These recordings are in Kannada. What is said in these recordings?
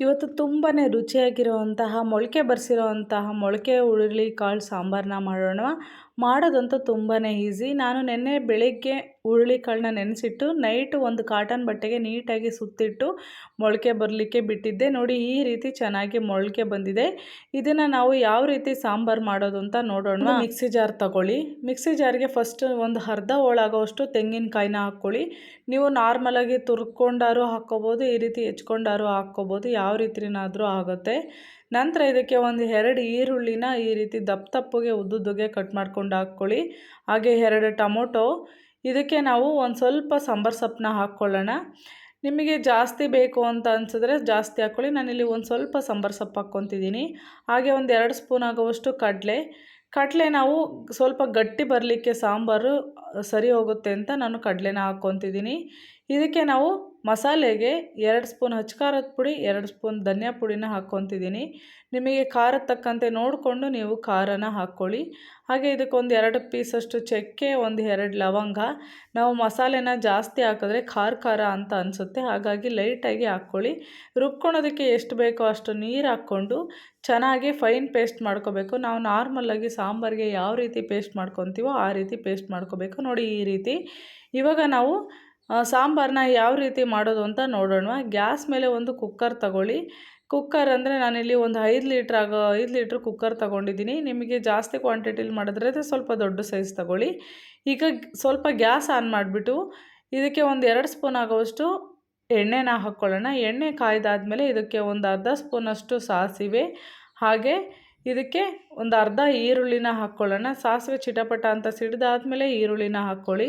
ಇವತ್ತು ತುಂಬಾ ರುಚಿಯಾಗಿರುವಂತಹ ಮೊಳಕೆ ಬರೆಸಿರುವಂತಹ ಮೊಳಕೆ ಹುರುಳಿ ಕಾಳು ಸಾಂಬಾರನ್ನ ಮಾಡೋಣ. ಮಾಡೋದಂತೂ ತುಂಬಾ ಈಸಿ. ನಾನು ನೆನ್ನೆ ಬೆಳಗ್ಗೆ ಹುರುಳಿಕಾಳನ್ನ ನೆನೆಸಿಟ್ಟು, ನೈಟ್ ಒಂದು ಕಾಟನ್ ಬಟ್ಟೆಗೆ ನೀಟಾಗಿ ಸುತ್ತಿಟ್ಟು ಮೊಳಕೆ ಬರಲಿಕ್ಕೆ ಬಿಟ್ಟಿದ್ದೆ. ನೋಡಿ, ಈ ರೀತಿ ಚೆನ್ನಾಗಿ ಮೊಳಕೆ ಬಂದಿದೆ. ಇದನ್ನು ನಾವು ಯಾವ ರೀತಿ ಸಾಂಬಾರು ಮಾಡೋದು ಅಂತ ನೋಡೋಣ. ಮಿಕ್ಸಿ ಜಾರ್ ತಗೊಳ್ಳಿ. ಮಿಕ್ಸಿ ಜಾರ್ಗೆ ಫಸ್ಟ್ ಒಂದು ಅರ್ಧ ಹೋಳಾಗೋಷ್ಟು ತೆಂಗಿನಕಾಯಿನ ಹಾಕ್ಕೊಳ್ಳಿ. ನೀವು ನಾರ್ಮಲಾಗಿ ತುರ್ಕೊಂಡಾರು ಹಾಕ್ಕೋಬೋದು, ಈ ರೀತಿ ಹೆಚ್ಕೊಂಡಾರು ಹಾಕ್ಕೋಬೋದು, ಯಾವ ರೀತಿನಾದರೂ ಆಗುತ್ತೆ. ನಂತರ ಇದಕ್ಕೆ ಒಂದು ಎರಡು ಈರುಳ್ಳಿನ ಈ ರೀತಿ ದಪ್ಪ ದಪ್ಪಗೆ ಉದ್ದುದ್ದಗೆ ಕಟ್ ಮಾಡ್ಕೊಂಡು ಹಾಕ್ಕೊಳ್ಳಿ. ಹಾಗೆ ಎರಡು ಟೊಮೊಟೊ. ಇದಕ್ಕೆ ನಾವು ಒಂದು ಸ್ವಲ್ಪ ಸಾಂಬಾರು ಸೊಪ್ಪನ್ನ ಹಾಕ್ಕೊಳ್ಳೋಣ. ನಿಮಗೆ ಜಾಸ್ತಿ ಬೇಕು ಅಂತ ಅನಿಸಿದ್ರೆ ಜಾಸ್ತಿ ಹಾಕ್ಕೊಳ್ಳಿ. ನಾನಿಲ್ಲಿ ಒಂದು ಸ್ವಲ್ಪ ಸಾಂಬಾರು ಸೊಪ್ಪು ಹಾಕ್ಕೊತಿದ್ದೀನಿ. ಹಾಗೆ ಒಂದು ಎರಡು ಸ್ಪೂನ್ ಆಗುವಷ್ಟು ಕಡಲೆ. ಕಡಲೆ ನಾವು ಸ್ವಲ್ಪ ಗಟ್ಟಿ ಬರಲಿಕ್ಕೆ ಸಾಂಬಾರು ಸರಿ ಹೋಗುತ್ತೆ ಅಂತ ನಾನು ಕಡಲೆನ ಹಾಕ್ಕೊತಿದ್ದೀನಿ. ಇದಕ್ಕೆ ನಾವು ಮಸಾಲೆಗೆ ಎರಡು ಸ್ಪೂನ್ ಹಚ್ಕಾರದ ಪುಡಿ, ಎರಡು ಸ್ಪೂನ್ ಧನಿಯಾ ಪುಡಿನ ಹಾಕ್ಕೊತಿದ್ದೀನಿ. ನಿಮಗೆ ಖಾರದ ತಕ್ಕಂತೆ ನೋಡಿಕೊಂಡು ನೀವು ಖಾರನ ಹಾಕ್ಕೊಳ್ಳಿ. ಹಾಗೆ ಇದಕ್ಕೊಂದು ಎರಡು ಪೀಸಷ್ಟು ಚಕ್ಕೆ, ಒಂದು ಎರಡು ಲವಂಗ. ನಾವು ಮಸಾಲೆನ ಜಾಸ್ತಿ ಹಾಕಿದ್ರೆ ಖಾರ ಖಾರ ಅಂತ ಅನಿಸುತ್ತೆ. ಹಾಗಾಗಿ ಲೈಟಾಗಿ ಹಾಕ್ಕೊಳ್ಳಿ. ರುಬ್ಕೊಳೋದಕ್ಕೆ ಎಷ್ಟು ಬೇಕೋ ಅಷ್ಟು ನೀರು ಹಾಕ್ಕೊಂಡು ಚೆನ್ನಾಗಿ ಫೈನ್ ಪೇಸ್ಟ್ ಮಾಡ್ಕೋಬೇಕು. ನಾವು ನಾರ್ಮಲ್ಲಾಗಿ ಸಾಂಬಾರಿಗೆ ಯಾವ ರೀತಿ ಪೇಸ್ಟ್ ಮಾಡ್ಕೊತೀವೋ ಆ ರೀತಿ ಪೇಸ್ಟ್ ಮಾಡ್ಕೋಬೇಕು. ನೋಡಿ ಈ ರೀತಿ. ಇವಾಗ ನಾವು ಸಾಂಬಾರನ್ನ ಯಾವ ರೀತಿ ಮಾಡೋದು ಅಂತ ನೋಡೋಣ. ಗ್ಯಾಸ್ ಮೇಲೆ ಒಂದು ಕುಕ್ಕರ್ ತಗೊಳ್ಳಿ. ಕುಕ್ಕರ್ ಅಂದರೆ ನಾನಿಲ್ಲಿ ಒಂದು ಐದು ಲೀಟ್ರ್ ಆಗೋ, ಐದು ಲೀಟ್ರ್ ಕುಕ್ಕರ್ ತೊಗೊಂಡಿದ್ದೀನಿ. ನಿಮಗೆ ಜಾಸ್ತಿ ಕ್ವಾಂಟಿಟಿಲಿ ಮಾಡಿದ್ರೆ ಸ್ವಲ್ಪ ದೊಡ್ಡ ಸೈಜ್ ತಗೊಳ್ಳಿ. ಈಗ ಸ್ವಲ್ಪ ಗ್ಯಾಸ್ ಆನ್ ಮಾಡಿಬಿಟ್ಟು ಇದಕ್ಕೆ ಒಂದು ಎರಡು ಸ್ಪೂನ್ ಆಗೋವಷ್ಟು ಎಣ್ಣೆನ ಹಾಕ್ಕೊಳ್ಳೋಣ ಎಣ್ಣೆ ಕಾಯ್ದಾದ್ಮೇಲೆ ಇದಕ್ಕೆ ಒಂದು ಅರ್ಧ ಸ್ಪೂನಷ್ಟು ಸಾಸಿವೆ, ಹಾಗೆ ಇದಕ್ಕೆ ಒಂದು ಅರ್ಧ ಈರುಳ್ಳಿನ ಹಾಕ್ಕೊಳ್ಳೋಣ. ಸಾಸಿವೆ ಚಿಟಪಟ ಅಂತ ಸಿಡಿದಾದಮೇಲೆ ಈರುಳ್ಳಿನ ಹಾಕ್ಕೊಳ್ಳಿ.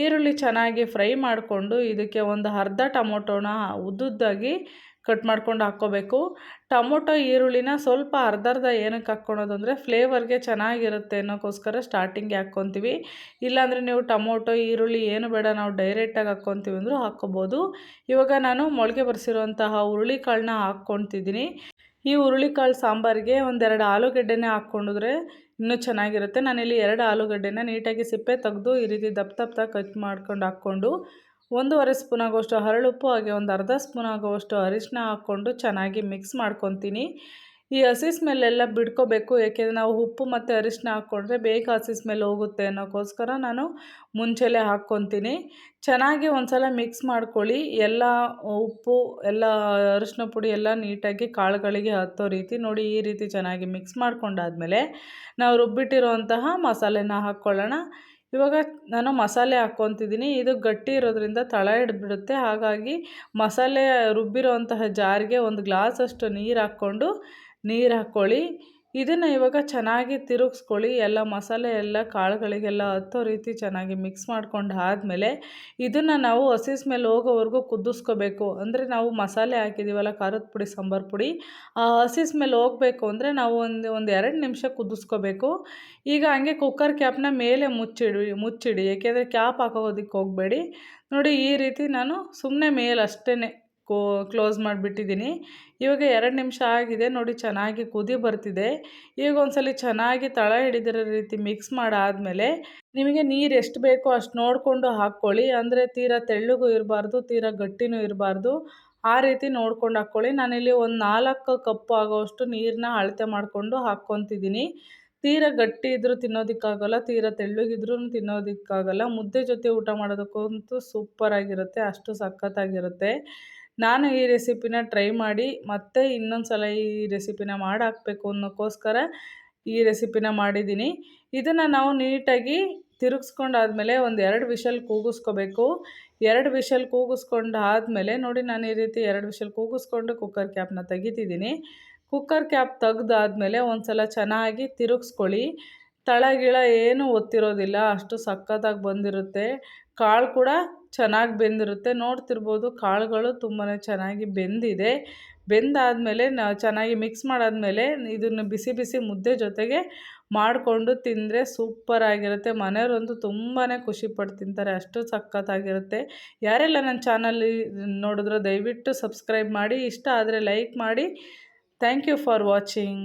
ಈರುಳ್ಳಿ ಚೆನ್ನಾಗಿ ಫ್ರೈ ಮಾಡಿಕೊಂಡು ಇದಕ್ಕೆ ಒಂದು ಅರ್ಧ ಟೊಮೊಟೊನ ಉದ್ದುದ್ದಾಗಿ ಕಟ್ ಮಾಡ್ಕೊಂಡು ಹಾಕ್ಕೋಬೇಕು. ಟೊಮೊಟೊ ಈರುಳ್ಳಿನ ಸ್ವಲ್ಪ ಅರ್ಧ ಅರ್ಧ ಏನಕ್ಕೆ ಹಾಕ್ಕೊಳೋದು ಅಂದರೆ ಫ್ಲೇವರ್ಗೆ ಚೆನ್ನಾಗಿರುತ್ತೆ ಅನ್ನೋಕ್ಕೋಸ್ಕರ ಸ್ಟಾರ್ಟಿಂಗ್ಗೆ ಹಾಕ್ಕೊತೀವಿ. ಇಲ್ಲಾಂದರೆ ನೀವು ಟೊಮೊಟೊ, ಈರುಳ್ಳಿ ಏನು ಬೇಡ ನಾವು ಡೈರೆಕ್ಟಾಗಿ ಹಾಕ್ಕೊತೀವಿ ಅಂದರೂ ಹಾಕ್ಕೋಬೋದು. ಇವಾಗ ನಾನು ಮೊಳಕೆ ಬರೆಸಿರುವಂತಹ ಹುರುಳಿಕಾಳನ್ನ ಹಾಕ್ಕೊತಿದ್ದೀನಿ ಈ ಹುರುಳಿಕಾಳು ಸಾಂಬಾರಿಗೆ ಒಂದೆರಡು ಆಲೂಗಡ್ಡೆನೇ ಹಾಕ್ಕೊಂಡಿದ್ರೆ ಇನ್ನೂ ಚೆನ್ನಾಗಿರುತ್ತೆ. ನಾನಿಲ್ಲಿ ಎರಡು ಆಲೂಗಡ್ಡೆನ ನೀಟಾಗಿ ಸಿಪ್ಪೆ ತೆಗೆದು ಈ ರೀತಿ ದಪ್ಪ ದಪ್ಪ ಕಟ್ ಮಾಡ್ಕೊಂಡು ಹಾಕ್ಕೊಂಡು ಒಂದೂವರೆ ಸ್ಪೂನ್ ಆಗುವಷ್ಟು ಹರಳುಪ್ಪು ಹಾಗೆ ಒಂದು ಅರ್ಧ ಸ್ಪೂನ್ ಆಗುವಷ್ಟು ಅರಿಶಿನ ಹಾಕ್ಕೊಂಡು ಚೆನ್ನಾಗಿ ಮಿಕ್ಸ್ ಮಾಡ್ಕೊತೀನಿ. ಈ ಹಸಿ ಸ್ಮೆಲ್ಲೆಲ್ಲ ಬಿಡ್ಕೋಬೇಕು, ಏಕೆಂದರೆ ನಾವು ಉಪ್ಪು ಮತ್ತು ಅರಿಶಿನ ಹಾಕ್ಕೊಂಡ್ರೆ ಬೇಗ ಹಸಿ ಸ್ಮೆಲ್ ಹೋಗುತ್ತೆ ಅನ್ನೋಕ್ಕೋಸ್ಕರ ನಾನು ಮುಂಚೆಲೇ ಹಾಕ್ಕೊತೀನಿ. ಚೆನ್ನಾಗಿ ಒಂದು ಸಲ ಮಿಕ್ಸ್ ಮಾಡ್ಕೊಳ್ಳಿ. ಎಲ್ಲ ಉಪ್ಪು, ಎಲ್ಲ ಅರಿಶಿನ ಪುಡಿ ಎಲ್ಲ ನೀಟಾಗಿ ಕಾಳುಗಳಿಗೆ ಹತ್ತೋ ರೀತಿ ನೋಡಿ ಈ ರೀತಿ ಚೆನ್ನಾಗಿ ಮಿಕ್ಸ್ ಮಾಡ್ಕೊಂಡಾದ್ಮೇಲೆ ನಾವು ರುಬ್ಬಿಟ್ಟಿರುವಂತಹ ಮಸಾಲೆನ ಹಾಕ್ಕೊಳ್ಳೋಣ. ಇವಾಗ ನಾನು ಮಸಾಲೆ ಹಾಕ್ಕೊತಿದ್ದೀನಿ. ಇದು ಗಟ್ಟಿ ಇರೋದ್ರಿಂದ ತಳ ಹಿಡ್ಬಿಡುತ್ತೆ ಹಾಗಾಗಿ ಮಸಾಲೆ ರುಬ್ಬಿರೋವಂತಹ ಜಾರಿಗೆ ಒಂದು ಗ್ಲಾಸಷ್ಟು ನೀರು ಹಾಕ್ಕೊಂಡು ನೀರು ಹಾಕ್ಕೊಳ್ಳಿ ಇದನ್ನು ಇವಾಗ ಚೆನ್ನಾಗಿ ತಿರುಗಿಸ್ಕೊಳ್ಳಿ. ಎಲ್ಲ ಮಸಾಲೆ ಎಲ್ಲ ಕಾಳುಗಳಿಗೆಲ್ಲ ಹತ್ತೋ ರೀತಿ ಚೆನ್ನಾಗಿ ಮಿಕ್ಸ್ ಮಾಡ್ಕೊಂಡು ಆದಮೇಲೆ ಇದನ್ನು ನಾವು ಹಸಿಸ್ ಮೇಲೆ ಹೋಗೋವರೆಗೂ ಕುದಿಸ್ಕೋಬೇಕು. ಅಂದರೆ ನಾವು ಮಸಾಲೆ ಹಾಕಿದ್ದೀವಲ್ಲ ಖಾರದ ಪುಡಿ, ಸಾಂಬಾರು ಪುಡಿ. ಆ ಹಸಿಸ್ ಮೇಲೆ ಹೋಗಬೇಕು ಅಂದರೆ ನಾವು ಒಂದು ಒಂದು ಎರಡು ನಿಮಿಷ ಕುದಿಸ್ಕೋಬೇಕು. ಈಗ ಹಂಗೆ ಕುಕ್ಕರ್ ಕ್ಯಾಪ್ನ ಮೇಲೆ ಮುಚ್ಚಿಡಿ ಮುಚ್ಚಿಡಿ. ಏಕೆಂದರೆ ಕ್ಯಾಪ್ ಹಾಕೋದಕ್ಕೆ ಹೋಗಬೇಡಿ. ನೋಡಿ ಈ ರೀತಿ ನಾನು ಸುಮ್ಮನೆ ಮೇಲೆ ಅಷ್ಟೇ ಕೋ, ಕ್ಲೋಸ್ ಮಾಡಿಬಿಟ್ಟಿದ್ದೀನಿ. ಇವಾಗ ಎರಡು ನಿಮಿಷ ಆಗಿದೆ, ನೋಡಿ ಚೆನ್ನಾಗಿ ಕುದಿ ಬರ್ತಿದೆ. ಈಗ ಒಂದ್ಸಲ ಚೆನ್ನಾಗಿ ತಳ ಹಿಡಿದಿರೋ ರೀತಿ ಮಿಕ್ಸ್ ಮಾಡಾದಮೇಲೆ ನಿಮಗೆ ನೀರು ಎಷ್ಟು ಬೇಕೋ ಅಷ್ಟು ನೋಡಿಕೊಂಡು ಹಾಕ್ಕೊಳ್ಳಿ. ಅಂದರೆ ತೀರಾ ತೆಳ್ಳಗೂ ಇರಬಾರ್ದು, ತೀರಾ ಗಟ್ಟಿನೂ ಇರಬಾರ್ದು. ಆ ರೀತಿ ನೋಡ್ಕೊಂಡು ಹಾಕ್ಕೊಳ್ಳಿ. ನಾನಿಲ್ಲಿ ಒಂದು ನಾಲ್ಕು ಕಪ್ಪು ಆಗೋಷ್ಟು ನೀರನ್ನ ಅಳತೆ ಮಾಡಿಕೊಂಡು ಹಾಕ್ಕೊತಿದ್ದೀನಿ. ತೀರ ಗಟ್ಟಿ ಇದ್ದರೂ ತಿನ್ನೋದಕ್ಕಾಗಲ್ಲ, ತೀರ ತೆಳ್ಳಗಿದ್ರೂ ತಿನ್ನೋದಕ್ಕಾಗಲ್ಲ. ಮುದ್ದೆ ಜೊತೆ ಊಟ ಮಾಡೋದಕ್ಕಂತೂ ಸೂಪರಾಗಿರುತ್ತೆ ಅಷ್ಟು ಸಖತ್ತಾಗಿರುತ್ತೆ. ನಾನು ಈ ರೆಸಿಪಿನ ಟ್ರೈ ಮಾಡಿ ಮತ್ತೆ ಇನ್ನೊಂದು ಸಲ ಈ ರೆಸಿಪಿನ ಮಾಡಾಕಬೇಕು ಅನ್ನೋಕ್ಕೋಸ್ಕರ ಈ ರೆಸಿಪಿನ ಮಾಡಿದ್ದೀನಿ. ಇದನ್ನು ನಾವು ನೀಟಾಗಿ ತಿರುಗಿಸ್ಕೊಂಡಾದ್ಮೇಲೆ ಒಂದು ಎರಡು ವಿಷಲ್ ಕೂಗಿಸ್ಕೋಬೇಕು. ಎರಡು ವಿಷಲ್ ಕೂಗಿಸ್ಕೊಂಡು ಆದಮೇಲೆ ನೋಡಿ ನಾನು ಈ ರೀತಿ ಎರಡು ವಿಷಲ್ ಕೂಗಿಸ್ಕೊಂಡು ಕುಕ್ಕರ್ ಕ್ಯಾಪ್ನ ತೆಗಿತಿದ್ದೀನಿ. ಕುಕ್ಕರ್ ಕ್ಯಾಪ್ ತೆಗ್ದಾದ್ಮೇಲೆ ಒಂದು ಸಲ ಚೆನ್ನಾಗಿ ತಿರುಗಿಸ್ಕೊಳ್ಳಿ. ತಳಗಿಳ ಏನೂ ಒತ್ತಿರೋದಿಲ್ಲ, ಅಷ್ಟು ಸಖತ್ತಾಗಿ ಬಂದಿರುತ್ತೆ. ಕಾಳು ಕೂಡ ಚೆನ್ನಾಗಿ ಬೆಂದಿರುತ್ತೆ. ನೋಡ್ತಿರ್ಬೋದು ಕಾಳುಗಳು ತುಂಬಾ ಚೆನ್ನಾಗಿ ಬೆಂದಿದೆ. ಬೆಂದಾದಮೇಲೆ ನಾವು ಚೆನ್ನಾಗಿ ಮಿಕ್ಸ್ ಮಾಡಾದಮೇಲೆ ಇದನ್ನು ಬಿಸಿ ಬಿಸಿ ಮುದ್ದೆ ಜೊತೆಗೆ ಮಾಡಿಕೊಂಡು ತಿಂದರೆ ಸೂಪರಾಗಿರುತ್ತೆ ಮನೆಯವರಂತೂ ತುಂಬಾ ಖುಷಿಪಟ್ಟು ತಿಂತಾರೆ, ಅಷ್ಟು ಸಖತ್ತಾಗಿರುತ್ತೆ. ಯಾರೆಲ್ಲ ನನ್ನ ಚಾನಲ್ ನೋಡಿದ್ರೋ ದಯವಿಟ್ಟು ಸಬ್ಸ್ಕ್ರೈಬ್ ಮಾಡಿ. ಇಷ್ಟ ಆದರೆ ಲೈಕ್ ಮಾಡಿ. Thank you for watching.